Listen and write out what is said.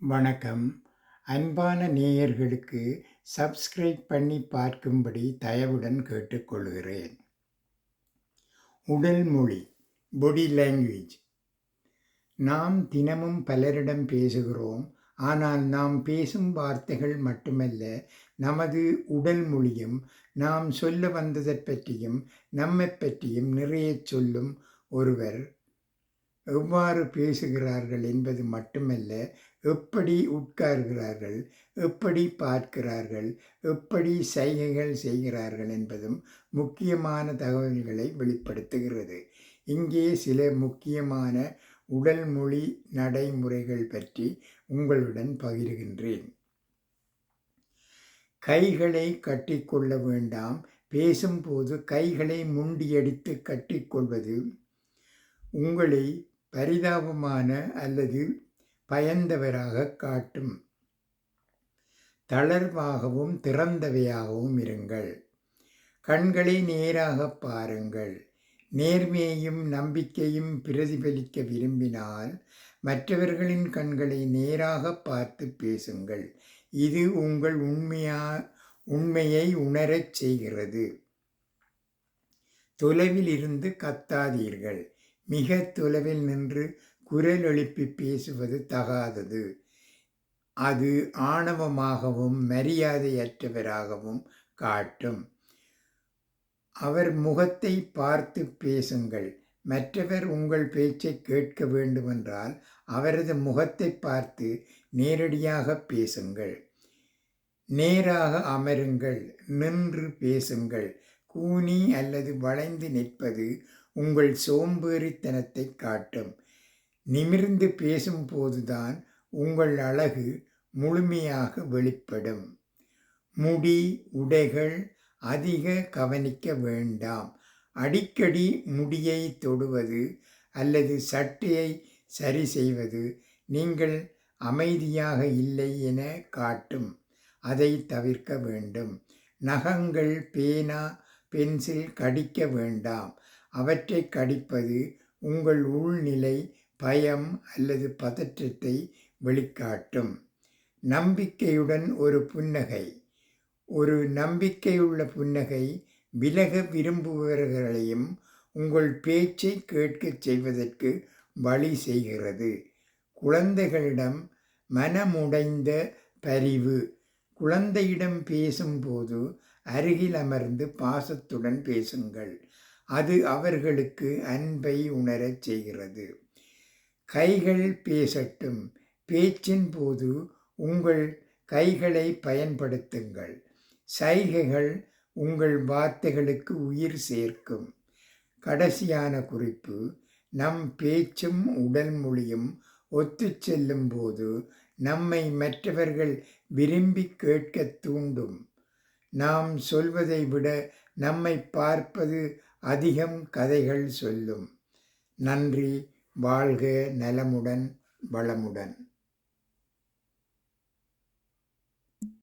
வணக்கம். அன்பான நேயர்களுக்கு சப்ஸ்கிரைப் பண்ணி பார்க்கும்படி தயவுடன் கேட்டுக்கொள்கிறேன். உடல் மொழி பொடி லாங்குவேஜ் நாம் தினமும் பலரிடம் பேசுகிறோம். ஆனால் நாம் பேசும் வார்த்தைகள் மட்டுமல்ல நமது உடல் மொழியும் நாம் சொல்ல வந்ததை பற்றியும் நம்மை பற்றியும் நிறைய சொல்லும் ஒருவர் எவ்வாறு பேசுகிறார்கள் என்பது மட்டுமல்ல எப்படி உட்கார்கிறார்கள் எப்படி பார்க்கிறார்கள் எப்படி சைகைகள் செய்கிறார்கள் என்பதும் முக்கியமான தகவல்களை வெளிப்படுத்துகிறது. இங்கே சில முக்கியமான உடல் மொழி நடைமுறைகள் பற்றி உங்களுடன் பகிர்கின்றேன். கைகளை கட்டிக்கொள்ள வேண்டாம். பேசும்போது கைகளை முண்டியடித்து கட்டிக்கொள்வது உங்களை பரிதாபமான அல்லது பயந்தவராக காட்டும். தளர்வாகவும் திறந்தவையாகவும் இருங்கள். கண்களை நேராக பாருங்கள். நேர்மையையும் நம்பிக்கையும் பிரதிபலிக்க விரும்பினால் மற்றவர்களின் கண்களை நேராக பார்த்து பேசுங்கள். இது உங்கள் உண்மையா உண்மையை உணரச் செய்கிறது. தொலைவில் இருந்து கத்தாதீர்கள். மிக தொலைவில் நின்று குரல் எழுப்பி பேசுவது தகாதது. அது ஆணவமாகவும் மரியாதையற்றவராகவும் காட்டும். அவர் முகத்தை பார்த்து பேசுங்கள். மற்றவர் உங்கள் பேச்சை கேட்க வேண்டுமென்றால் அவரது முகத்தை பார்த்து நேரடியாக பேசுங்கள். நேராக அமருங்கள். நின்று பேசுங்கள். கூனி அல்லது வளைந்து நிற்பது உங்கள் சோம்பேறித்தனத்தை காட்டும். நிமிர்ந்து பேசும்போதுதான் உங்கள் அழகு முழுமையாக வெளிப்படும். முடி உடைகள் அதிக கவனிக்க வேண்டாம். அடிக்கடி முடியை தொடுவது அல்லது சட்டையை சரி செய்வது நீங்கள் அமைதியாக இல்லை என காட்டும். அதை தவிர்க்க வேண்டும். நகங்கள் பேனா பென்சில் கடிக்க வேண்டாம். அவற்றை கடிப்பது உங்கள் உள்நிலை பயம் அல்லது பதற்றத்தை வெளிக்காட்டும். நம்பிக்கையுடன் ஒரு புன்னகை. ஒரு நம்பிக்கையுள்ள புன்னகை விலக விரும்புபவர்களையும் உங்கள் பேச்சை கேட்கச் செய்வதற்கு வழி செய்கிறது. குழந்தைகளிடம் மனமுடைந்த பரிவு. குழந்தையிடம் பேசும்போது அருகில் அமர்ந்து பாசத்துடன் பேசுங்கள். அது அவர்களுக்கு அன்பை உணரச் செய்கிறது. கைகள் பேசட்டும். பேச்சின் போது உங்கள் கைகளை பயன்படுத்துங்கள். சைகைகள் உங்கள் வார்த்தைகளுக்கு உயிர் சேர்க்கும். கடைசியான குறிப்பு நம் பேச்சும் உடல் மொழியும் ஒத்து செல்லும் போது நம்மை மற்றவர்கள் விரும்பி கேட்க தூண்டும். நாம் சொல்வதை விட நம்மை பார்ப்பது அதிகம் கதைகள் சொல்லும். நன்றி. வாழ்க நலமுடன் வளமுடன்.